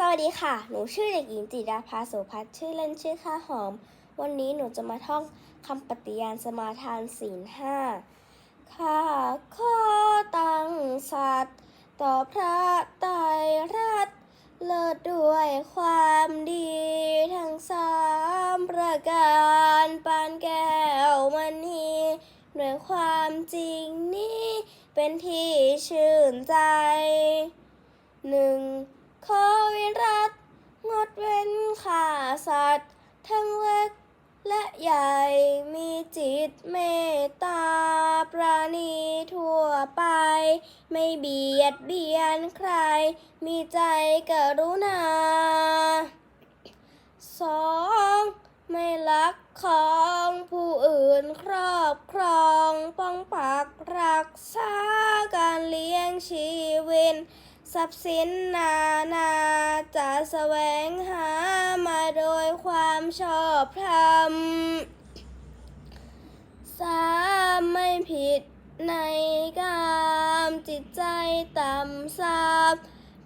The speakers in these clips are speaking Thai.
สวัสดีค่ะ หนูชื่อเด็กหญิงจิดาภาโสพัฒน์ชื่อเล่นชื่อข้าหอม วันนี้หนูจะมาท่องคำปฏิญาณสมาทานศีลห้าข้าขอตั้งสัตย์ต่อพระไตรรัตเลิศด้วยความดีทั้งสามประการปานแก้วมณีด้วยความจริงนี้เป็นที่ชื่นใจหนึ่ง ขอวิรัตงดเว้นฆ่าสัตว์ ทั้งเล็กและใหญ่มีจิตเมตตาปราณีทั่วไป ไม่เบียดเบียนใคร มีใจกรุณาสองไม่ลักของผู้อื่นครอบครองป้องปักรักษาการเลี้ยงชีวิต ทรัพย์สินนานาจะแสวงหามาโดยความชอบธรรมสามไม่ผิดในกามจิตใจต่ำทราบ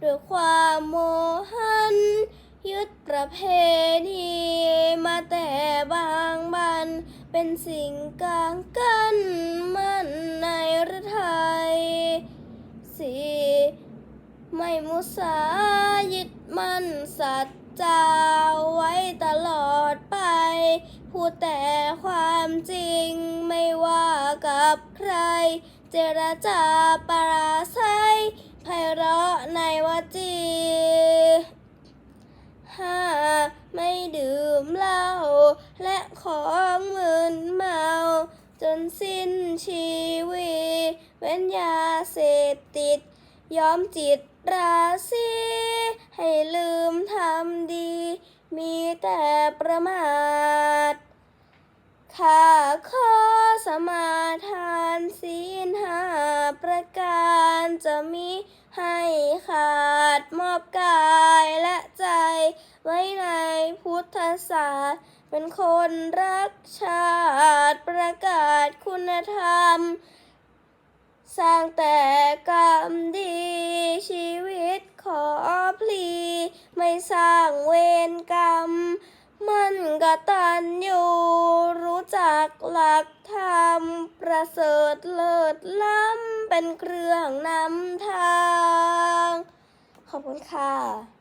ด้วยความโมหัน ยึดประเพณีมาแต่บางบัน เป็นสิ่งกลางกันมันในฤทัยสี่ ไม่มุสายึดมั่นสัจจาไว้ตลอดไป พูดแต่ความจริงไม่ว่ากับใคร เจรจาปราศัยไพเราะในวจีห้าไม่ดื่มเหล้าและของมึนเมา จนสิ้นชีวิต เว้นยาเสพติด ย้อมจิตราศีให้ลืมทำดี มีแต่ประมาทข้าขอสมาทานศีลห้าประการจะมีให้ขาดมอบกายและใจ ไว้ในพุทธศาสตร์เป็นคนรักชาติประกาศคุณธรรม สร้างแต่กรรมดีชีวิตขอพลี ไม่สร้างเวรกรรม มันกตันอยู่รู้จักหลักธรรม ประเสริฐเลิศล้ำเป็นเครื่องนำทาง ขอบคุณค่ะ